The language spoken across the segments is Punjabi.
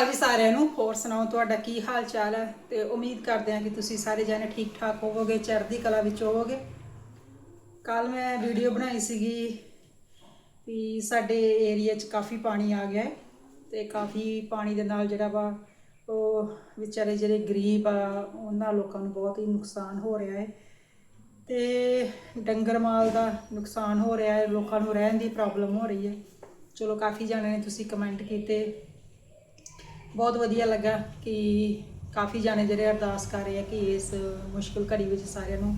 ਅਕਾਲ ਜੀ ਸਾਰਿਆਂ ਨੂੰ ਹੋਰ ਸੁਣਾਓ, ਤੁਹਾਡਾ ਕੀ ਹਾਲ ਚਾਲ ਹੈ? ਤੇ ਉਮੀਦ ਕਰਦੇ ਹਾਂ ਕਿ ਤੁਸੀਂ ਸਾਰੇ ਜਣੇ ਠੀਕ ਠਾਕ ਹੋਵੋਗੇ, ਚੜ੍ਹਦੀ ਕਲਾ ਵਿੱਚ ਹੋਵੋਗੇ। ਕੱਲ ਮੈਂ ਵੀਡੀਓ ਬਣਾਈ ਸੀਗੀ ਵੀ ਸਾਡੇ ਏਰੀਆ 'ਚ ਕਾਫੀ ਪਾਣੀ ਆ ਗਿਆ ਹੈ ਤੇ ਕਾਫੀ ਪਾਣੀ ਦੇ ਨਾਲ ਜਿਹੜਾ ਵਾ ਉਹ ਵਿਚਾਰੇ ਜਿਹੜੇ ਗਰੀਬ ਆ, ਉਹਨਾਂ ਲੋਕਾਂ ਨੂੰ ਬਹੁਤ ਹੀ ਨੁਕਸਾਨ ਹੋ ਰਿਹਾ ਹੈ। ਤੇ ਡੰਗਰ ਮਾਲ ਦਾ ਨੁਕਸਾਨ ਹੋ ਰਿਹਾ ਹੈ, ਲੋਕਾਂ ਨੂੰ ਰਹਿਣ ਦੀ ਪ੍ਰੋਬਲਮ ਹੋ ਰਹੀ ਹੈ। ਚਲੋ ਕਾਫੀ ਜਣੇ ਨੇ ਤੁਸੀਂ ਕਮੈਂਟ ਕੀਤੇ। ਬਹੁਤ ਵਧੀਆ ਲੱਗਾ ਕਿ ਕਾਫੀ ਜਾਣੇ ਜਿਹੜੇ ਅਰਦਾਸ ਕਰ ਰਹੇ ਆ ਕਿ ਇਸ ਮੁਸ਼ਕਲ ਘੜੀ ਵਿੱਚ ਸਾਰਿਆਂ ਨੂੰ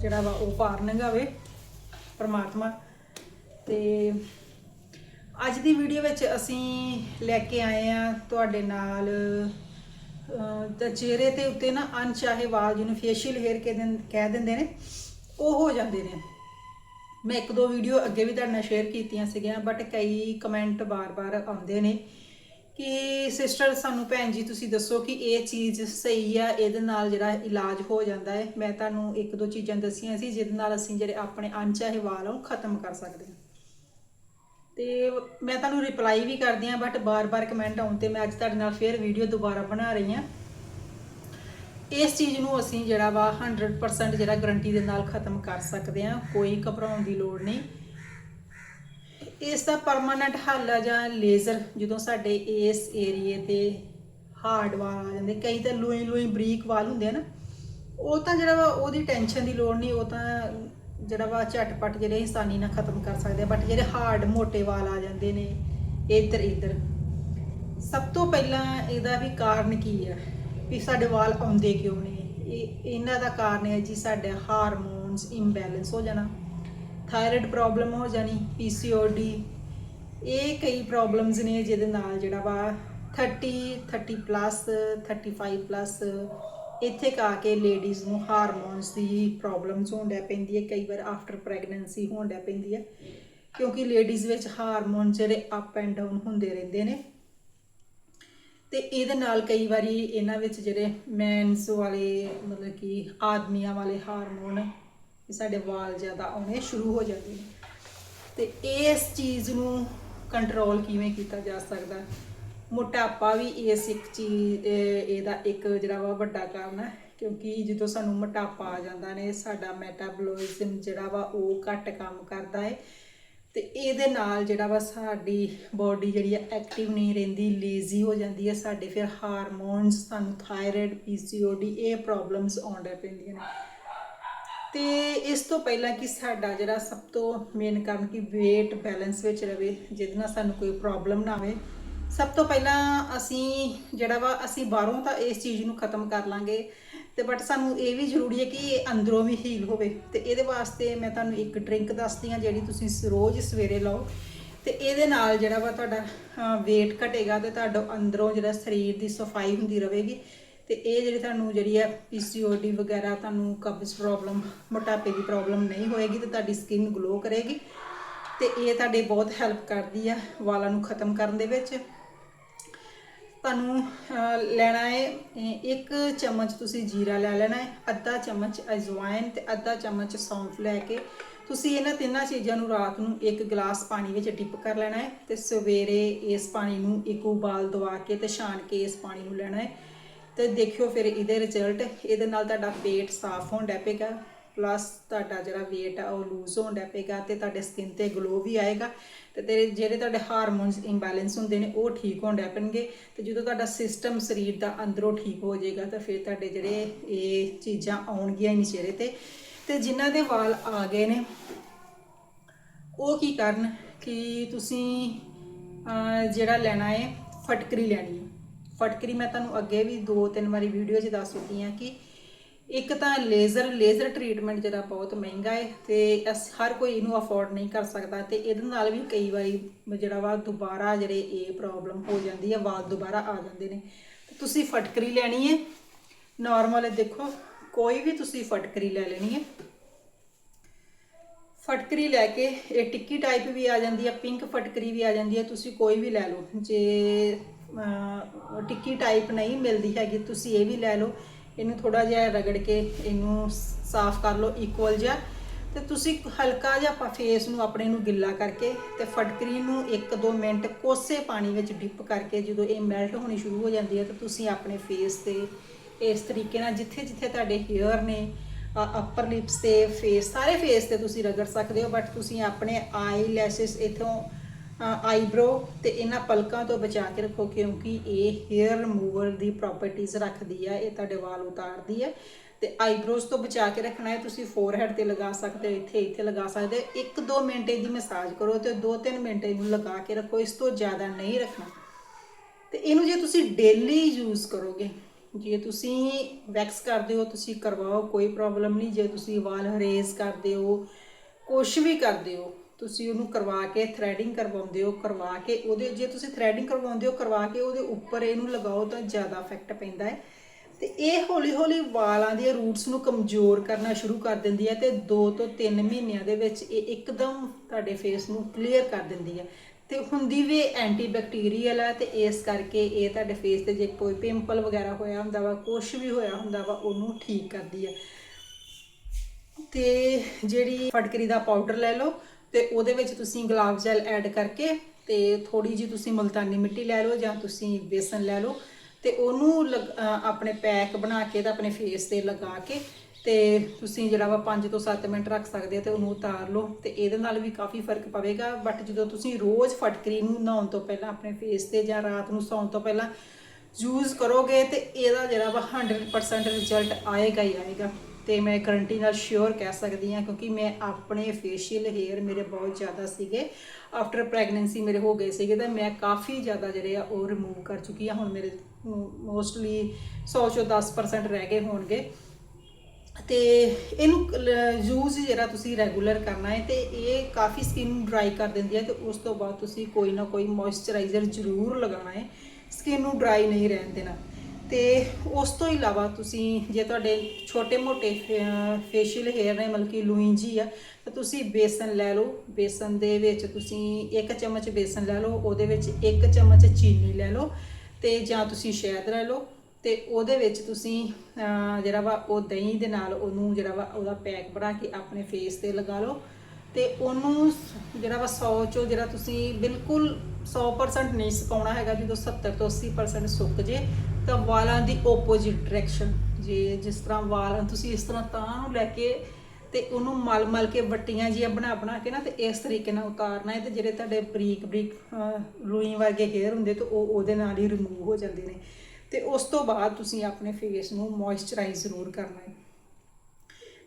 ਜਿਹੜਾ ਵਾ ਉਹ ਪਾਰ ਲੰਘਾਵੇ ਪਰਮਾਤਮਾ। ਤੇ ਅੱਜ ਦੀ ਵੀਡੀਓ ਵਿੱਚ ਅਸੀਂ ਲੈ ਕੇ ਆਏ ਆ ਤੁਹਾਡੇ ਨਾਲ ਅਹ, ਤਾਂ ਚਿਹਰੇ ਤੇ ਉੱਤੇ ਨਾ ਅਣਚਾਹੇ ਵਾਲ ਜਿਹਨੂੰ ਫੇਸ਼ੀਅਲ ਹੇਅਰ ਕਹਿ ਦਿੰਦੇ ਨੇ ਉਹ ਹੋ ਜਾਂਦੇ ਨੇ। ਮੈਂ ਇੱਕ ਦੋ ਵੀਡੀਓ ਅੱਗੇ ਵੀ ਤੁਹਾਡੇ ਨਾਲ ਸ਼ੇਅਰ ਕੀਤੀਆਂ ਸੀਗੀਆਂ ਬਟ ਕਈ ਕਮੈਂਟ ਬਾਰ-ਬਾਰ ਆਉਂਦੇ ਨੇ। ਕਿ ਸਿਸਟਰ ਸਾਨੂੰ ਭੈਣ ਜੀ ਤੁਸੀਂ ਦੱਸੋ ਕਿ ਇਹ ਚੀਜ਼ ਸਹੀ ਆ, ਇਹਦੇ ਨਾਲ ਜਿਹੜਾ ਇਲਾਜ ਹੋ ਜਾਂਦਾ ਹੈ। ਮੈਂ ਤੁਹਾਨੂੰ ਇੱਕ ਦੋ ਚੀਜ਼ਾਂ ਦੱਸੀਆਂ ਸੀ, ਜਿਹਦੇ ਨਾਲ ਅਸੀਂ ਜਿਹੜੇ ਆਪਣੇ ਅਣਚਾਹੇ ਵਾਲ ਆ, ਉਹ ਖਤਮ ਕਰ ਸਕਦੇ ਹਾਂ। ਤੇ ਮੈਂ ਤੁਹਾਨੂੰ ਰਿਪਲਾਈ ਵੀ ਕਰਦੀ ਆ ਬਟ ਬਾਰ-ਬਾਰ ਕਮੈਂਟ ਆਉਣ ਤੇ ਮੈਂ ਅੱਜ ਤੁਹਾਡੇ ਨਾਲ ਫੇਰ ਵੀਡੀਓ ਦੁਬਾਰਾ ਬਣਾ ਰਹੀ ਆ ਇਸ ਚੀਜ਼ ਨੂੰ ਅਸੀਂ ਜਿਹੜਾ ਵਾ 100% ਜਿਹੜਾ ਗਰੰਟੀ ਦੇ ਨਾਲ ਖਤਮ ਕਰ ਸਕਦੇ ਆ ਕੋਈ ਘਬਰਾਉਣ ਦੀ ਲੋੜ ਨਹੀਂ। ਇਸ ਦਾ ਪਰਮਾਨੈਂਟ ਹੱਲ ਆ ਜਾਂ ਲੇਜ਼ਰ ਜਦੋਂ ਸਾਡੇ ਇਸ ਏਰੀਏ ਤੇ ਹਾਰਡ ਵਾਲ ਆ ਜਾਂਦੇ, ਕਈ ਤਾਂ ਲੂਈ ਲੂਈ ਬਰੀਕ ਵਾਲ ਹੁੰਦੇ ਆ ਨਾ, ਉਹ ਤਾਂ ਜਿਹੜਾ ਵਾ ਉਹਦੀ ਟੈਨਸ਼ਨ ਦੀ ਲੋੜ ਨਹੀਂ, ਉਹ ਤਾਂ ਜਿਹੜਾ ਵਾ ਝਟਪਟ ਜਿਹੜੇ ਆਸਾਨੀ ਨਾਲ ਖਤਮ ਕਰ ਸਕਦੇ ਆ ਬਟ ਜਿਹੜੇ ਹਾਰਡ ਮੋٹے ਵਾਲ ਆ ਜਾਂਦੇ ਨੇ, ਇੱਧਰ ਇੱਧਰ। ਸਭ ਤੋਂ ਪਹਿਲਾਂ ਇਹਦਾ ਵੀ ਕਾਰਨ ਕੀ ਹੈ ਵੀ ਸਾਡੇ ਵਾਲ ਆਉਂਦੇ ਕਿਉਂ ਨੇ? ਇਹ, ਇਹਨਾਂ ਦਾ ਕਾਰਨ ਹੈ ਜੀ, ਸਾਡੇ ਹਾਰਮੋਨਸ ਇੰਬੈਲੈਂਸ ਹੋ ਜਾਣਾ। ਥਾਇਰਾਇਡ ਪ੍ਰੋਬਲਮ ਹੋ ਜਾਣੀ ਪੀਸੀਓਡੀ ਇਹ ਕਈ ਪ੍ਰੋਬਲਮਸ ਨੇ ਜਿਹਦੇ ਨਾਲ ਜਿਹੜਾ ਵਾ 30 30 ਪਲੱਸ 35 ਪਲੱਸ ਇੱਥੇ ਕਾ ਕੇ ਲੇਡੀਜ਼ ਨੂੰ ਹਾਰਮੋਨਸ ਦੀ ਪ੍ਰੋਬਲਮਸ ਹੋਣ ਡੈ ਪੈਂਦੀ ਹੈ, ਕਈ ਵਾਰ ਆਫਟਰ ਪ੍ਰੈਗਨੈਂਸੀ ਹੋਣ ਡੈ ਪੈਂਦੀ ਹੈ, ਕਿਉਂਕਿ ਲੇਡੀਜ਼ ਵਿੱਚ ਹਾਰਮੋਨ ਜਿਹੜੇ ਅਪ ਐਂਡ ਡਾਊਨ ਹੁੰਦੇ ਰਹਿੰਦੇ ਨੇ। ਤੇ ਇਹਦੇ ਨਾਲ ਕਈ ਵਾਰੀ ਇਹਨਾਂ ਵਿੱਚ ਜਿਹੜੇ ਮੈਨਸ ਵਾਲੇ, ਮਤਲਬ ਕਿ ਆਦਮੀਆਂ ਵਾਲੇ ਹਾਰਮੋਨ ਇਹ ਸਾਡੇ ਵਾਲ ਜ਼ਿਆਦਾ ਆਉਣੇ ਸ਼ੁਰੂ ਹੋ ਜਾਂਦੇ ਨੇ। ਤੇ ਇਸ ਚੀਜ਼ ਨੂੰ ਕੰਟਰੋਲ ਕਿਵੇਂ ਕੀਤਾ ਜਾ ਸਕਦਾ? ਮੋਟਾਪਾ ਵੀ ਇਸ ਇੱਕ ਚੀਜ਼ ਇਹਦਾ ਇੱਕ ਜਿਹੜਾ ਵਾ ਵੱਡਾ ਕਾਰਨ ਹੈ ਕਿਉਂਕਿ ਜਦੋਂ ਸਾਨੂੰ ਮੋਟਾਪਾ ਆ ਜਾਂਦਾ ਨੇ, ਸਾਡਾ ਮੈਟਾਬੋਲਿਜ਼ਮ ਜਿਹੜਾ ਵਾ ਉਹ ਘੱਟ ਕੰਮ ਕਰਦਾ ਹੈ ਤੇ ਇਹਦੇ ਨਾਲ ਜਿਹੜਾ ਵਾ ਸਾਡੀ ਬਾਡੀ ਜਿਹੜੀ ਹੈ ਐਕਟਿਵ ਨਹੀਂ ਰਹਿੰਦੀ ਲੇਜ਼ੀ ਹੋ ਜਾਂਦੀ ਹੈ ਸਾਡੇ ਫਿਰ ਹਾਰਮੋਨਸ ਸਾਨੂੰ ਥਾਇਰਾਇਡ ਪੀਸੀਓਡੀ ਇਹ ਪ੍ਰੋਬਲਮਸ ਆਉਂਦੇ ਪੈਂਦੀਆਂ ਨੇ। ਤੇ ਇਸ ਤੋਂ ਪਹਿਲਾਂ ਕਿ ਸਾਡਾ ਜਿਹੜਾ ਸਭ ਤੋਂ ਮੇਨ ਕਾਰਨ ਕਿ weight ਬੈਲੈਂਸ ਵਿੱਚ ਰਵੇ, ਜਿਹਦੇ ਨਾਲ ਸਾਨੂੰ ਕੋਈ ਪ੍ਰੋਬਲਮ ਨਾ ਆਵੇ, ਸਭ ਤੋਂ ਪਹਿਲਾਂ ਅਸੀਂ ਜਿਹੜਾ ਵਾ, ਅਸੀਂ ਬਾਹਰੋਂ ਤਾਂ ਇਸ ਚੀਜ਼ ਨੂੰ ਖਤਮ ਕਰ ਲਾਂਗੇ। ਤੇ ਬਟ ਸਾਨੂੰ ਇਹ ਵੀ ਜ਼ਰੂਰੀ ਹੈ ਕਿ ਇਹ ਅੰਦਰੋਂ ਵੀ ਹੀਲ ਹੋਵੇ। ਤੇ ਇਹਦੇ ਵਾਸਤੇ ਮੈਂ ਤੁਹਾਨੂੰ ਇੱਕ ਡਰਿੰਕ ਦੱਸਦੀ ਹਾਂ, ਜਿਹੜੀ ਤੁਸੀਂ ਰੋਜ਼ ਸਵੇਰੇ ਲਓ। ਤੇ ਇਹਦੇ ਨਾਲ ਜਿਹੜਾ ਵਾ ਤੁਹਾਡਾ weight ਘਟੇਗਾ ਤੇ ਤੁਹਾਡਾ ਅੰਦਰੋਂ ਜਿਹੜਾ ਸਰੀਰ ਦੀ ਸਫ਼ਾਈ ਹੁੰਦੀ ਰਹੇਗੀ। ਤੇ ਇਹ ਜਿਹੜੀ ਤੁਹਾਨੂੰ ਜਿਹੜੀ ਹੈ ਪੀਸੀਓਡੀ ਵਗੈਰਾ ਤੁਹਾਨੂੰ ਕਬਜ਼ ਪ੍ਰੋਬਲਮ ਮੋਟਾਪੇ ਦੀ ਪ੍ਰੋਬਲਮ ਨਹੀਂ ਹੋਏਗੀ ਤੇ ਤੁਹਾਡੀ ਸਕਿਨ ਗਲੋ ਕਰੇਗੀ। ਤੇ ਇਹ ਤੁਹਾਡੇ ਬਹੁਤ ਹੈਲਪ ਕਰਦੀ ਆ ਵਾਲਾਂ ਨੂੰ ਖਤਮ ਕਰਨ ਦੇ ਵਿੱਚ। ਤੁਹਾਨੂੰ ਲੈਣਾ ਹੈ ਇੱਕ ਚਮਚ ਤੁਸੀਂ ਜੀਰਾ ਲੈ ਲੈਣਾ ਹੈ, ਅੱਧਾ ਚਮਚ ਅਜਵਾਇਨ ਤੇ ਅੱਧਾ ਚਮਚ ਸੌਂਫ ਲੈ ਕੇ ਤੁਸੀਂ ਇਹਨਾਂ ਤਿੰਨਾਂ ਚੀਜ਼ਾਂ ਨੂੰ ਰਾਤ ਨੂੰ ਇੱਕ ਗਲਾਸ ਪਾਣੀ ਵਿੱਚ ਡਿਪ ਕਰ ਲੈਣਾ ਹੈ ਤੇ ਸਵੇਰੇ ਇਸ ਪਾਣੀ ਨੂੰ ਇੱਕ ਉਬਾਲ ਦਵਾ ਕੇ ਤੇ ਛਾਣ ਕੇ ਇਸ ਪਾਣੀ ਨੂੰ ਲੈਣਾ ਹੈ। ਤੇ ਦੇਖਿਓ ਫਿਰ ਇਹਦੇ ਰਿਜ਼ਲਟ ਇਹਦੇ ਨਾਲ ਤੁਹਾਡਾ ਪੇਟ ਸਾਫ਼ ਹੋਣ ਡੈ ਪਏਗਾ ਪਲੱਸ ਤੁਹਾਡਾ ਜਿਹੜਾ weight ਆ ਉਹ ਲੂਜ਼ ਹੋਣ ਡੈ ਪਏਗਾ ਤੇ ਤੁਹਾਡੇ ਸਕਿਨ ਤੇ ਗਲੋ ਵੀ ਆਏਗਾ ਤੇ ਤੇਰੇ ਜਿਹੜੇ ਤੁਹਾਡੇ ਹਾਰਮੋਨਸ ਇੰਬੈਲੈਂਸ ਹੁੰਦੇ ਨੇ ਉਹ ਠੀਕ ਹੋਣ ਲੱਗ ਪੈਣਗੇ ਤੇ ਜਦੋਂ ਤੁਹਾਡਾ ਸਿਸਟਮ ਸਰੀਰ ਦਾ ਅੰਦਰੋਂ ਠੀਕ ਹੋ ਜਾਏਗਾ ਤਾਂ ਫਿਰ ਤੁਹਾਡੇ ਜਿਹੜੇ ਇਹ ਚੀਜ਼ਾਂ ਆਉਣਗੀਆਂ ਹੀ ਨਹੀਂ ਚਿਹਰੇ ਤੇ। ਤੇ ਜਿਨ੍ਹਾਂ ਦੇ ਵਾਲ ਆ ਗਏ ਨੇ, ਉਹ ਕੀ ਕਰਨ ਕਿ ਤੁਸੀਂ ਜਿਹੜਾ ਲੈਣਾ ਹੈ ਫਟਕਰੀ ਲੈਣੀ ਹੈ ਫਟਕਰੀ ਮੈਂ ਤੁਹਾਨੂੰ ਅੱਗੇ ਵੀ ਦੋ ਤਿੰਨ ਵਾਰੀ ਵੀਡੀਓ 'ਚ ਦੱਸ ਚੁੱਕੀ ਹਾਂ ਕਿ ਇੱਕ ਤਾਂ ਲੇਜ਼ਰ ਲੇਜ਼ਰ ਟ੍ਰੀਟਮੈਂਟ ਜਿਹੜਾ ਬਹੁਤ ਮਹਿੰਗਾ ਹੈ ਤੇ ਅਸ- ਹਰ ਕੋਈ ਇਹਨੂੰ ਅਫੋਰਡ ਨਹੀਂ ਕਰ ਸਕਦਾ ਤੇ ਇਹਦੇ ਨਾਲ ਵੀ ਕਈ ਵਾਰੀ ਜਿਹੜਾ ਵਾ ਦੁਬਾਰਾ ਜਿਹੜੇ ਇਹ ਪ੍ਰੋਬਲਮ ਹੋ ਜਾਂਦੀ ਹੈ ਵਾਲ ਦੁਬਾਰਾ ਆ ਜਾਂਦੇ ਨੇ। ਤੁਸੀਂ ਫਟਕਰੀ ਲੈਣੀ ਹੈ। ਨਾਰਮਲ ਦੇਖੋ, ਕੋਈ ਵੀ ਤੁਸੀਂ ਫਟਕਰੀ ਲੈ ਲੈਣੀ ਹੈ। ਫਟਕਰੀ ਲੈ ਕੇ ਇਹ ਟਿੱਕੀ ਟਾਈਪ ਵੀ ਆ ਜਾਂਦੀ ਹੈ ਪਿੰਕ ਫਟਕਰੀ ਵੀ ਆ ਜਾਂਦੀ ਹੈ ਤੁਸੀਂ ਕੋਈ ਵੀ ਲੈ ਲਓ। ਜੇ ਟਿੱਕੀ ਟਾਈਪ ਨਹੀਂ ਮਿਲਦੀ ਹੈਗੀ, ਤੁਸੀਂ ਇਹ ਵੀ ਲੈ ਲਓ। ਇਹਨੂੰ ਥੋੜਾ ਜਿਹਾ ਰਗੜ ਕੇ ਇਹਨੂੰ ਸਾਫ਼ ਕਰ ਲਓ ਇਕੁਅਲ ਜਿਹਾ। ਤੇ ਤੁਸੀਂ ਹਲਕਾ ਜਿਹਾ ਆਪਾਂ ਫੇਸ ਨੂੰ ਆਪਣੇ ਨੂੰ ਗਿੱਲਾ ਕਰਕੇ ਤੇ ਫਟਕਰੀ ਨੂੰ 1-2 ਮਿੰਟ ਕੋਸੇ ਪਾਣੀ ਵਿੱਚ ਡਿਪ ਕਰਕੇ ਜਦੋਂ ਇਹ ਮੈਲਟ ਹੋਣੀ ਸ਼ੁਰੂ ਹੋ ਜਾਂਦੀ ਹੈ ਤਾਂ ਤੁਸੀਂ ਆਪਣੇ ਫੇਸ ਤੇ ਇਸ ਤਰੀਕੇ ਨਾਲ ਜਿੱਥੇ ਜਿੱਥੇ ਤੁਹਾਡੇ ਹੇਅਰ ਨੇ ਅਪਰ ਲਿਪਸ ਤੇ ਫੇਸ ਸਾਰੇ ਫੇਸ ਤੇ ਤੁਸੀਂ ਰਗੜ ਸਕਦੇ ਹੋ ਬਟ ਤੁਸੀਂ ਆਪਣੇ ਆਈ ਲੈਸ਼ਸ ਇਥੋਂ ਆਈਬ੍ਰੋ ਤੇ ਇਹਨਾਂ ਪਲਕਾਂ ਤੋਂ ਬਚਾ ਕੇ ਰੱਖੋ, ਕਿਉਂਕਿ ਇਹ ਹੇਅਰ ਰਿਮੂਵਰ ਦੀ ਪ੍ਰੋਪਰਟੀਆਂ ਰੱਖਦੀ ਹੈ ਇਹ ਤੁਹਾਡੇ ਵਾਲ ਉਤਾਰਦੀ ਹੈ ਤੇ ਆਈਬ੍ਰੋਜ਼ ਤੋਂ ਬਚਾ ਕੇ ਰੱਖਣਾ ਹੈ, ਤੁਸੀਂ ਫੋਰਹੈਡ ਤੇ ਲਗਾ ਸਕਦੇ ਹੋ, ਇੱਥੇ ਇੱਥੇ ਲਗਾ ਸਕਦੇ ਹੋ 1-2 ਮਿੰਟ ਇਹਦੀ ਮਸਾਜ ਕਰੋ ਤੇ 2-3 ਮਿੰਟ ਇਹਨੂੰ ਲਗਾ ਕੇ ਰੱਖੋ, ਇਸ ਤੋਂ ਜ਼ਿਆਦਾ ਨਹੀਂ ਰੱਖਣਾ। ਤੇ ਇਹਨੂੰ ਜੇ ਤੁਸੀਂ ਡੇਲੀ ਯੂਜ਼ ਕਰੋਗੇ, ਜੇ ਤੁਸੀਂ ਵੈਕਸ ਕਰਦੇ ਹੋ, ਤੁਸੀਂ ਕਰਵਾਓ, ਕੋਈ ਪ੍ਰੋਬਲਮ ਨਹੀਂ, ਜੇ ਤੁਸੀਂ ਵਾਲ ਹਰੇਜ਼ ਕਰਦੇ ਹੋ, ਕੁਛ ਵੀ ਕਰਦੇ ਹੋ ਤੁਸੀਂ ਉਹਨੂੰ ਕਰਵਾ ਕੇ ਥ੍ਰੈਡਿੰਗ ਕਰਵਾਉਂਦੇ ਹੋ, ਕਰਵਾ ਕੇ ਉਹਦੇ, ਜੇ ਤੁਸੀਂ ਥ੍ਰੈਡਿੰਗ ਕਰਵਾਉਂਦੇ ਹੋ, ਕਰਵਾ ਕੇ ਉਹਦੇ ਉੱਪਰ ਇਹਨੂੰ ਲਗਾਓ ਤਾਂ ਜ਼ਿਆਦਾ ਇਫੈਕਟ ਪੈਂਦਾ ਹੈ। ਤੇ ਇਹ ਹੌਲੀ ਹੌਲੀ ਵਾਲਾਂ ਦੀਆਂ ਰੂਟਸ ਨੂੰ ਕਮਜ਼ੋਰ ਕਰਨਾ ਸ਼ੁਰੂ ਕਰ ਦਿੰਦੀ ਹੈ ਤੇ 2 ਤੋਂ 3 ਮਹੀਨਿਆਂ ਦੇ ਵਿੱਚ ਇਹ ਇੱਕਦਮ ਤੁਹਾਡੇ ਫੇਸ ਨੂੰ ਕਲੀਅਰ ਕਰ ਦਿੰਦੀ ਹੈ। ਤੇ ਹੁੰਦੀ ਵੀ ਐਂਟੀ ਬੈਕਟੀਰੀਅਲ ਹੈ ਤੇ ਇਸ ਕਰਕੇ ਇਹ ਤੁਹਾਡੇ ਫੇਸ ਤੇ ਜੇ ਕੋਈ ਪਿੰਪਲ ਵਗੈਰਾ ਹੋਇਆ ਹੁੰਦਾ ਵਾ ਕੁਝ ਵੀ ਹੋਇਆ ਹੁੰਦਾ ਵਾ, ਉਹਨੂੰ ਠੀਕ ਕਰਦੀ ਹੈ। ਤੇ ਜਿਹੜੀ ਫਟਕਰੀ ਦਾ ਪਾਊਡਰ ਲੈ ਲਓ ਤੇ ਉਹਦੇ ਵਿੱਚ ਤੁਸੀਂ ਗੁਲਾਬ ਜੈਲ ਐਡ ਕਰਕੇ ਤੇ ਥੋੜੀ ਜੀ ਤੁਸੀਂ ਮੁਲਤਾਨੀ ਮਿੱਟੀ ਲੈ ਲਓ ਜਾਂ ਤੁਸੀਂ ਬੇਸਨ ਲੈ ਲਓ ਤੇ ਉਹਨੂੰ ਲਗ- ਆਪਣੇ ਪੈਕ ਬਣਾ ਕੇ ਤਾਂ ਆਪਣੇ ਫੇਸ ਤੇ ਲਗਾ ਕੇ ਤੇ ਤੁਸੀਂ ਜਿਹੜਾ ਵਾ 5 ਤੋਂ 7 ਮਿੰਟ ਰੱਖ ਸਕਦੇ ਹੋ ਤੇ ਉਹਨੂੰ ਉਤਾਰ ਲਓ ਤੇ ਇਹਦੇ ਨਾਲ ਵੀ ਕਾਫੀ ਫ਼ਰਕ ਪਵੇਗਾ। ਬਟ ਜਦੋਂ ਤੁਸੀਂ ਰੋਜ਼ ਫਟਕਰੀ ਨੂੰ ਨਹਾਉਣ ਤੋਂ ਪਹਿਲਾਂ ਆਪਣੇ ਫੇਸ ਤੇ ਜਾਂ ਰਾਤ ਨੂੰ ਸੌਣ ਤੋਂ ਪਹਿਲਾਂ ਯੂਜ਼ ਕਰੋਗੇ ਤੇ ਇਹਦਾ ਜਿਹੜਾ ਵਾ 100% ਰਿਜ਼ਲਟ ਆਏਗਾ ਹੀ ਆਏਗਾ। ਤੇ ਮੈਂ ਗਰੰਟੀ ਨਾਲ ਸ਼ੋਰ ਕਹਿ ਸਕਦੀ ਹਾਂ ਕਿਉਂਕਿ ਮੈਂ ਆਪਣੇ ਫੇਸ਼ੀਅਲ ਹੇਅਰ ਮੇਰੇ ਬਹੁਤ ਜ਼ਿਆਦਾ ਸੀਗੇ। ਆਫਟਰ ਪ੍ਰੈਗਨੈਂਸੀ ਮੇਰੇ ਹੋ ਗਏ ਸੀਗੇ ਤਾਂ ਮੈਂ ਕਾਫੀ ਜ਼ਿਆਦਾ ਜਿਹੜੇ ਆ ਉਹ ਰਿਮੂਵ ਕਰ ਚੁੱਕੀ ਹਾਂ। ਹੁਣ ਮੇਰੇ ਮੋਸਟਲੀ 100 ਚੋਂ 10% ਰਹਿ ਗਏ ਹੋਣਗੇ। ਤੇ ਇਹਨੂੰ ਯੂਜ਼ ਜਿਹੜਾ ਤੁਸੀਂ ਰੈਗੂਲਰ ਕਰਨਾ ਹੈ ਤੇ ਇਹ ਕਾਫੀ ਸਕਿਨ ਨੂੰ ਡਰਾਈ ਕਰ ਦਿੰਦੀ ਹੈ ਤੇ ਉਸ ਤੋਂ ਬਾਅਦ ਤੁਸੀਂ ਕੋਈ ਨਾ ਕੋਈ ਮੋਇਸਚਰਾਈਜ਼ਰ ਜ਼ਰੂਰ ਲਗਾਉਣਾ ਹੈ। ਸਕਿਨ ਨੂੰ ਡਰਾਈ ਨਹੀਂ ਰਹਿਣ ਦੇਣਾ। ਤੇ ਉਸ ਤੋਂ ਇਲਾਵਾ ਤੁਸੀਂ ਜੇ ਤੁਹਾਡੇ ਛੋਟੇ-ਮੋਟੇ ਫੇਸ਼ੀਅਲ ਹੇਅਰ ਨੇ ਮਤਲਬ ਕਿ ਲੂਇੰਜੀ ਆ, ਤਾਂ ਤੁਸੀਂ ਬੇਸਨ ਲੈ ਲਓ। ਬੇਸਨ ਦੇ ਵਿੱਚ ਤੁਸੀਂ ਇੱਕ ਚਮਚ ਬੇਸਨ ਲੈ ਲਓ, ਉਹਦੇ ਵਿੱਚ ਇੱਕ ਚਮਚ ਚੀਨੀ ਲੈ ਲਓ ਤੇ ਜਾਂ ਤੁਸੀਂ ਸ਼ਹਿਦ ਲੈ ਲਓ ਤੇ ਉਹਦੇ ਵਿੱਚ ਤੁਸੀਂ ਜਿਹੜਾ ਵਾ ਉਹ ਦਹੀਂ ਦੇ ਨਾਲ ਉਹਨੂੰ ਜਿਹੜਾ ਵਾ ਉਹਦਾ ਪੈਕ ਬਣਾ ਕੇ ਆਪਣੇ ਫੇਸ ਤੇ ਲਗਾ ਲਓ ਤੇ ਉਹਨੂੰ ਜਿਹੜਾ ਵਾ 100 ਚੋਂ ਜਿਹੜਾ ਤੁਸੀਂ ਬਿਲਕੁਲ 100% ਨਹੀਂ ਸੁਕਾਉਣਾ ਹੈਗਾ, ਜਦੋਂ 70 ਤੋਂ 80% ਸੁੱਕ ਜੇ, ਤਾਂ ਵਾਲਾਂ ਦੀ ਆਪੋਜ਼ਿਟ ਡਾਇਰੈਕਸ਼ਨ ਜੇ ਜਿਸ ਤਰ੍ਹਾਂ ਵਾਲ ਤੁਸੀਂ ਇਸ ਤਰ੍ਹਾਂ ਤਾਂ ਨੂੰ ਲੈ ਕੇ ਤੇ ਉਹਨੂੰ ਮਲ ਮਲ ਕੇ ਵੱਟੀਆਂ ਜੀਆਂ ਬਣਾ ਬਣਾ ਕੇ ਨਾ, ਤੇ ਇਸ ਤਰੀਕੇ ਨਾਲ ਉਤਾਰਨਾ ਹੈ ਤੇ ਜਿਹੜੇ ਤੁਹਾਡੇ ਬਰੀਕ ਬਰੀਕ ਰੂਈ ਵਰਗੇ ਹੇਅਰ ਹੁੰਦੇ ਤੇ ਉਹ ਉਹਦੇ ਨਾਲ ਹੀ ਰਿਮੂਵ ਹੋ ਜਾਂਦੇ ਨੇ। ਤੇ ਉਸ ਤੋਂ ਬਾਅਦ ਤੁਸੀਂ ਆਪਣੇ ਫੇਸ ਨੂੰ ਮੋਇਸਚਰਾਈਜ਼ ਜ਼ਰੂਰ ਕਰਨਾ ਹੈ।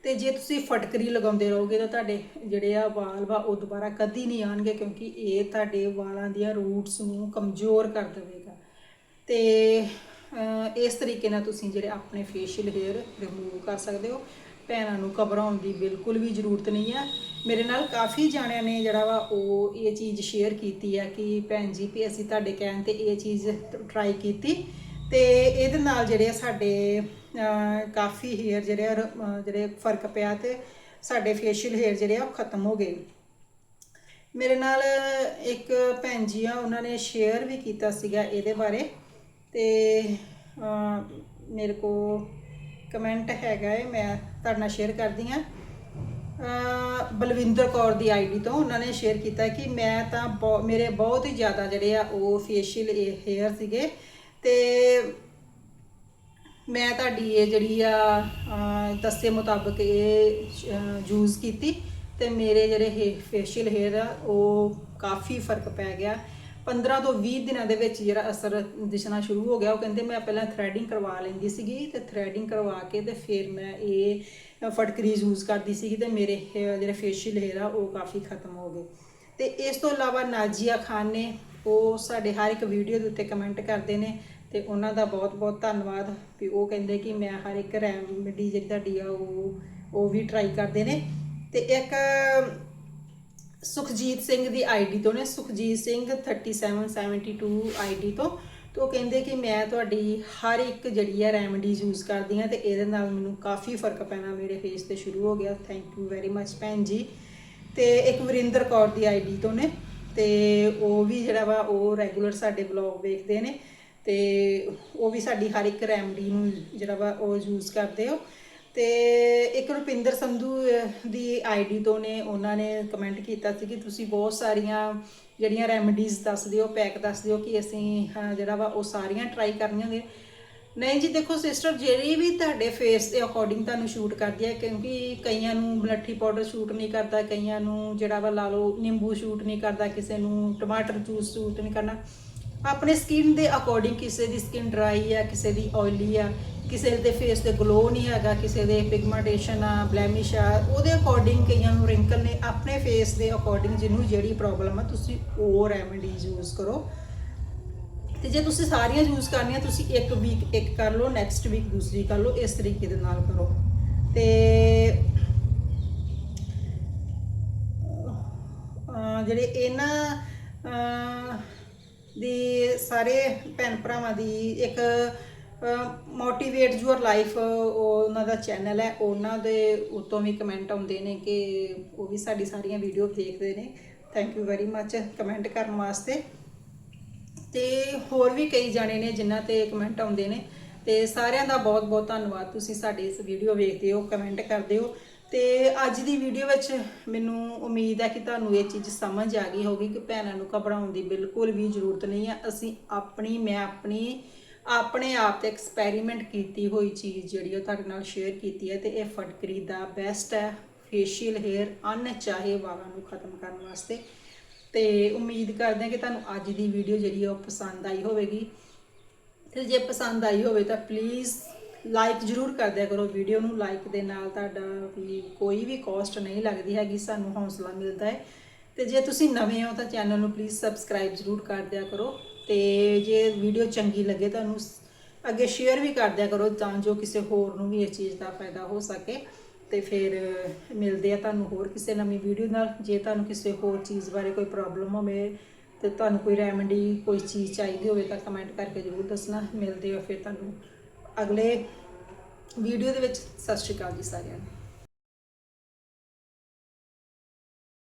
ਤੇ ਜੇ ਤੁਸੀਂ ਫਟਕਰੀ ਲਗਾਉਂਦੇ ਰਹੋਗੇ ਤਾਂ ਤੁਹਾਡੇ ਜਿਹੜੇ ਆ ਵਾਲ ਵਾ ਉਹ ਦੁਬਾਰਾ ਕਦੀ ਨਹੀਂ ਆਣਗੇ ਕਿਉਂਕਿ ਇਹ ਤੁਹਾਡੇ ਵਾਲਾਂ ਦੀਆਂ ਰੂਟਸ ਨੂੰ ਕਮਜ਼ੋਰ ਕਰ ਦੇਵੇਗਾ। ਤੇ ਇਸ ਤਰੀਕੇ ਨਾਲ ਤੁਸੀਂ ਜਿਹੜੇ ਆਪਣੇ ਫੇਸ਼ੀਅਲ ਹੇਅਰ ਰਿਮੂਵ ਕਰ ਸਕਦੇ ਹੋ। ਭੈਣਾਂ ਨੂੰ ਘਬਰਾਉਣ ਦੀ ਬਿਲਕੁਲ ਵੀ ਜ਼ਰੂਰਤ ਨਹੀਂ ਆ। ਮੇਰੇ ਨਾਲ ਕਾਫੀ ਜਾਣਿਆਂ ਨੇ ਜਿਹੜਾ ਵਾ ਉਹ ਇਹ ਚੀਜ਼ ਸ਼ੇਅਰ ਕੀਤੀ ਆ ਕਿ ਭੈਣ ਜੀ ਵੀ ਅਸੀਂ ਤੁਹਾਡੇ ਕਹਿਣ ਤੇ ਇਹ ਚੀਜ਼ ਟਰਾਈ ਕੀਤੀ। ਤੇ ਇਹਦੇ ਨਾਲ ਜਿਹੜੇ ਆ ਸਾਡੇ ਕਾਫੀ ਹੇਅਰ ਜਿਹੜੇ ਆ ਰ- ਜਿਹੜੇ ਫ਼ਰਕ ਪਿਆ ਤੇ ਸਾਡੇ ਫੇਸ਼ੀਅਲ ਹੇਅਰ ਜਿਹੜੇ ਆ ਉਹ ਖਤਮ ਹੋ ਗਏ ਮੇਰੇ ਨਾਲ ਇੱਕ ਭੈਣ ਜੀ ਆ, ਉਹਨਾਂ ਨੇ ਸ਼ੇਅਰ ਵੀ ਕੀਤਾ ਸੀਗਾ ਇਹਦੇ ਬਾਰੇ ਤੇ ਮੇਰੇ ਕੋ ਕਮੈਂਟ ਹੈਗਾ ਹੈ ਮੈਂ ਤੁਹਾਡੇ ਨਾਲ ਸ਼ੇਅਰ ਕਰਦੀ ਹਾਂ। ਬਲਵਿੰਦਰ ਕੌਰ ਦੀ ਆਈਡੀ ਤੋਂ ਉਹਨਾਂ ਨੇ ਸ਼ੇਅਰ ਕੀਤਾ ਕਿ ਮੈਂ ਤਾਂ ਬਹੁ- ਮੇਰੇ ਬਹੁਤ ਹੀ ਜ਼ਿਆਦਾ ਜਿਹੜੇ ਆ ਉਹ ਫੇਸ਼ੀਅਲ ਹੇਅਰ ਸੀਗੇ ਤੇ ਮੈਂ ਤੁਹਾਡੀ ਇਹ ਜਿਹੜੀ ਆ ਦੱਸੇ ਮੁਤਾਬਕ ਇਹ ਯੂਜ਼ ਕੀਤੀ ਤੇ ਮੇਰੇ ਜਿਹੜੇ ਹੇ ਫੇਸ਼ੀਅਲ ਹੇਅਰ ਆ, ਉਹ ਕਾਫੀ ਫ਼ਰਕ ਪੈ ਗਿਆ। 15 ਤੋਂ 20 ਦਿਨਾਂ ਦੇ ਵਿੱਚ ਜਿਹੜਾ ਅਸਰ ਦਿਸਣਾ ਸ਼ੁਰੂ ਹੋ ਗਿਆ, ਉਹ ਕਹਿੰਦੇ ਮੈਂ ਪਹਿਲਾਂ ਥ੍ਰੈਡਿੰਗ ਕਰਵਾ ਲੈਂਦੀ ਸੀਗੀ ਤੇ ਥ੍ਰੈਡਿੰਗ ਕਰਵਾ ਕੇ ਤੇ ਫਿਰ ਮੈਂ ਇਹ ਫਟਕਰੀ ਯੂਜ਼ ਕਰਦੀ ਸੀਗੀ ਤੇ ਮੇਰੇ ਜਿਹੜੇ ਫੇਸ਼ੀਅਲ ਹੇਅਰ ਆ, ਉਹ ਕਾਫੀ ਖਤਮ ਹੋ ਗਏ। ਤੇ ਇਸ ਤੋਂ ਇਲਾਵਾ ਨਾਜੀਆ ਖਾਨ ਨੇ, ਉਹ ਸਾਡੇ ਹਰ ਇੱਕ ਵੀਡੀਓ ਦੇ ਉੱਤੇ ਕਮੈਂਟ ਕਰਦੇ ਨੇ ਤੇ ਉਹਨਾਂ ਦਾ ਬਹੁਤ-ਬਹੁਤ ਧੰਨਵਾਦ ਵੀ ਉਹ ਕਹਿੰਦੇ ਕਿ ਮੈਂ ਹਰ ਇੱਕ ਰੈਮਡੀ ਜਿਹੜੀ ਤੁਹਾਡੀ ਆ ਉਹ ਉਹ ਵੀ ਟਰਾਈ ਕਰਦੇ ਨੇ। ਤੇ ਇੱਕ ਸੁਖਜੀਤ ਸਿੰਘ ਦੀ ਆਈਡੀ ਤੋਂ ਨੇ, ਸੁਖਜੀਤ ਸਿੰਘ 3772 ਆਈਡੀ ਤੋਂ। ਤੇ ਉਹ ਕਹਿੰਦੇ ਕਿ ਮੈਂ ਤੁਹਾਡੀ ਹਰ ਇੱਕ ਜਿਹੜੀ ਹੈ ਰੈਮਡੀ ਯੂਜ਼ ਕਰਦੀ ਹਾਂ ਤੇ ਇਹਦੇ ਨਾਲ ਮੈਨੂੰ ਕਾਫੀ ਫ਼ਰਕ ਪੈਣਾ ਮੇਰੇ ਫੇਸ ਤੇ ਸ਼ੁਰੂ ਹੋ ਗਿਆ। ਥੈਂਕ ਯੂ ਵੈਰੀ ਮੱਚ ਭੈਣ ਜੀ। ਤੇ ਇੱਕ ਵਰਿੰਦਰ ਕੌਰ ਦੀ ਆਈਡੀ ਤੋਂ ਨੇ ਤੇ ਉਹ ਵੀ ਜਿਹੜਾ ਵਾ, ਉਹ ਰੈਗੂਲਰ ਸਾਡੇ ਵਲੌਗ ਵੇਖਦੇ ਨੇ। ਤੇ ਉਹ ਵੀ ਸਾਡੀ ਹਰ ਇੱਕ ਰੈਮਡੀ ਨੂੰ ਜਿਹੜਾ ਵਾ ਉਹ ਯੂਜ਼ ਕਰਦੇ ਹੋ ਤੇ ਇੱਕ ਰੁਪਿੰਦਰ ਸੰਧੂ ਅਹ, ਦੀ ਆਈਡੀ ਤੋਂ ਨੇ ਉਹਨਾਂ ਨੇ ਕਮੈਂਟ ਕੀਤਾ ਸੀ ਕਿ ਤੁਸੀਂ ਬਹੁਤ ਸਾਰੀਆਂ ਜਿਹੜੀਆਂ ਰੈਮਡੀਜ਼ ਦੱਸ ਦਿਓ ਪੈਕ ਦੱਸ ਦਿਓ ਕਿ ਅਸੀਂ ਜਿਹੜਾ ਵਾ ਉਹ ਸਾਰੀਆਂ ਟਰਾਈ ਕਰਨੀਆਂ ਨੇ। ਨਹੀਂ ਜੀ ਦੇਖੋ ਸਿਸਟਰ ਜਿਹੜੀ ਵੀ ਤੁਹਾਡੇ ਫੇਸ ਦੇ ਅਕੋਰਡਿੰਗ ਤੁਹਾਨੂੰ ਸ਼ੂਟ ਕਰਦੀ ਹੈ ਕਿਉਂਕਿ ਕਈਆਂ ਨੂੰ ਮਲੱਠੀ ਪਾਊਡਰ ਸ਼ੂਟ ਨਹੀਂ ਕਰਦਾ ਕਈਆਂ ਨੂੰ ਜਿਹੜਾ ਵਾ ਲਾ ਲਓ ਨਿੰਬੂ ਸ਼ੂਟ ਨਹੀਂ ਕਰਦਾ ਕਿਸੇ ਨੂੰ ਟਮਾਟਰ ਜੂਸ ਸ਼ੂਟ ਨਹੀਂ ਕਰਨਾ। ਆਪਣੇ ਸਕਿਨ ਦੇ ਅਕੋਰਡਿੰਗ ਕਿਸੇ ਦੀ ਸਕਿਨ ਡਰਾਈ ਆ, ਕਿਸੇ ਦੀ ਆਇਲੀ ਆ, ਕਿਸੇ ਦੇ ਫੇਸ ਤੇ ਗਲੋ ਨਹੀਂ ਹੈਗਾ, ਕਿਸੇ ਦੇ ਪਿਗਮੈਂਟੇਸ਼ਨ ਆ ਬਲੈਮਿਸ਼ ਆ, ਉਹਦੇ ਅਕੋਰਡਿੰਗ ਕਈਆਂ ਨੂੰ ਰਿੰਕਲ ਨੇ, ਆਪਣੇ ਫੇਸ ਦੇ ਅਕੋਰਡਿੰਗ ਜਿਹਨੂੰ ਜਿਹੜੀ ਪ੍ਰੋਬਲਮ ਆ, ਤੁਸੀਂ ਉਹ ਰੈਮਡੀਜ਼ ਯੂਜ਼ ਕਰੋ। ਤੇ ਜੇ ਤੁਸੀਂ ਸਾਰੀਆਂ ਯੂਜ਼ ਕਰਨੀਆਂ, ਤੁਸੀਂ ਇੱਕ ਵੀਕ ਇੱਕ ਕਰ ਲਓ ਨੈਕਸਟ ਵੀਕ ਦੂਸਰੀ ਕਰ ਲਓ, ਇਸ ਤਰੀਕੇ ਦੇ ਨਾਲ ਕਰੋ। ਤੇ ਜਿਹੜੇ ਇਹਨਾਂ ਦੀ ਸਾਰੇ ਭੈਣ ਭਰਾਵਾਂ ਦੀ ਇੱਕ ਮੋਟੀਵੇਟ ਯੂਅਰ ਲਾਈਫ ਉਹਨਾਂ ਦਾ ਚੈਨਲ ਹੈ। ਉਹਨਾਂ ਦੇ ਉਤੋਂ ਵੀ ਕਮੈਂਟ ਆਉਂਦੇ ਨੇ ਕਿ ਉਹ ਵੀ ਸਾਡੀ ਸਾਰੀਆਂ ਵੀਡੀਓ ਦੇਖਦੇ ਨੇ। Thank you very much comment ਕਰਨ ਵਾਸਤੇ। ਤੇ ਹੋਰ ਵੀ ਕਈ ਜਾਣੇ ਨੇ ਜਿਨ੍ਹਾਂ ਤੇ ਕਮੈਂਟ ਆਉਂਦੇ ਨੇ। ਤੇ ਸਾਰਿਆਂ ਦਾ ਬਹੁਤ ਬਹੁਤ ਧੰਨਵਾਦ। ਤੁਸੀਂ ਸਾਡੇ ਇਸ ਵੀਡੀਓ ਵੇਖਦੇ ਹੋ ਕਮੈਂਟ ਕਰਦੇ ਹੋ। ਤੇ ਅੱਜ ਦੀ ਵੀਡੀਓ ਵਿੱਚ ਮੈਨੂੰ ਉਮੀਦ ਹੈ ਕਿ ਤੁਹਾਨੂੰ ਇਹ ਚੀਜ਼ ਸਮਝ ਆ ਗਈ ਹੋਗੀ ਕਿ ਭੈਣਾਂ ਨੂੰ ਘਬਰਾਉਣ ਦੀ ਬਿਲਕੁਲ ਵੀ ਜ਼ਰੂਰਤ ਨਹੀਂ ਹੈ। ਅਸੀਂ ਆਪਣੀ, ਮੈਂ ਆਪਣੀ, ਆਪਣੇ ਆਪ ਤੇ ਐਕਸਪੈਰੀਮੈਂਟ ਕੀਤੀ ਹੋਈ ਚੀਜ਼ ਜਿਹੜੀ ਉਹ ਤੁਹਾਡੇ ਨਾਲ ਸ਼ੇਅਰ ਕੀਤੀ ਹੈ ਤੇ ਇਹ ਫਟਕਰੀ ਦਾ ਬੈਸਟ ਹੈ। ਫੇਸ਼ੀਅਲ ਹੇਅਰ ਅਣਚਾਹੇ ਵਾਲਾਂ ਨੂੰ ਖਤਮ ਕਰਨ ਵਾਸਤੇ। ਤੇ ਉਮੀਦ ਕਰਦੇ ਹਾਂ ਕਿ ਤੁਹਾਨੂੰ ਅੱਜ ਦੀ ਵੀਡੀਓ ਜਿਹੜੀ ਆ ਉਹ ਪਸੰਦ ਆਈ ਹੋਵੇਗੀ। ਤੇ ਜੇ ਪਸੰਦ ਆਈ ਹੋਵੇ ਤਾਂ ਪਲੀਜ਼ ਲਾਈਕ ਜ਼ਰੂਰ ਕਰ ਦਿਆ ਕਰੋ ਵੀਡੀਓ ਨੂੰ ਲਾਈਕ ਦੇ ਨਾਲ ਤੁਹਾਡਾ ਵੀ ਕੋਈ ਵੀ ਕੋਸਟ ਨਹੀਂ ਲੱਗਦੀ ਹੈਗੀ, ਸਾਨੂੰ ਹੌਸਲਾ ਮਿਲਦਾ ਹੈ। ਤੇ ਜੇ ਤੁਸੀਂ ਨਵੇਂ ਹੋ ਤਾਂ ਚੈਨਲ ਨੂੰ ਪਲੀਜ਼ ਸਬਸਕ੍ਰਾਈਬ ਜ਼ਰੂਰ ਕਰ ਦਿਆ ਕਰੋ। ਤੇ ਜੇ ਵੀਡੀਓ ਚੰਗੀ ਲੱਗੇ ਤੁਹਾਨੂੰ ਅੱਗੇ ਸ਼ੇਅਰ ਵੀ ਕਰ ਦਿਆ ਕਰੋ ਤਾਂ ਜੋ ਕਿਸੇ ਹੋਰ ਨੂੰ ਵੀ ਇਸ ਚੀਜ਼ ਦਾ ਫਾਇਦਾ ਹੋ ਸਕੇ। ਤੇ ਫਿਰ ਮਿਲਦੇ ਆ ਤੁਹਾਨੂੰ ਹੋਰ ਕਿਸੇ ਨਵੀਂ ਵੀਡੀਓ ਨਾਲ। ਜੇ ਤੁਹਾਨੂੰ ਕਿਸੇ ਹੋਰ ਚੀਜ਼ ਬਾਰੇ ਕੋਈ ਪ੍ਰੋਬਲਮ ਹੋਵੇ ਤੇ ਤੁਹਾਨੂੰ ਕੋਈ ਰੈਮਡੀ ਕੋਈ ਚੀਜ਼ ਚਾਹੀਦੀ ਹੋਵੇ ਤਾਂ ਕਮੈਂਟ ਕਰਕੇ ਜ਼ਰੂਰ ਦੱਸਣਾ। ਮਿਲਦੇ ਆ ਫਿਰ ਤੁਹਾਨੂੰ ਅਗਲੇ ਵੀਡੀਓ ਦੇ ਵਿੱਚ ਸਤਿ ਸ਼੍ਰੀ ਅਕਾਲ ਜੀ ਸਾਰਿਆਂ ਨੂੰ।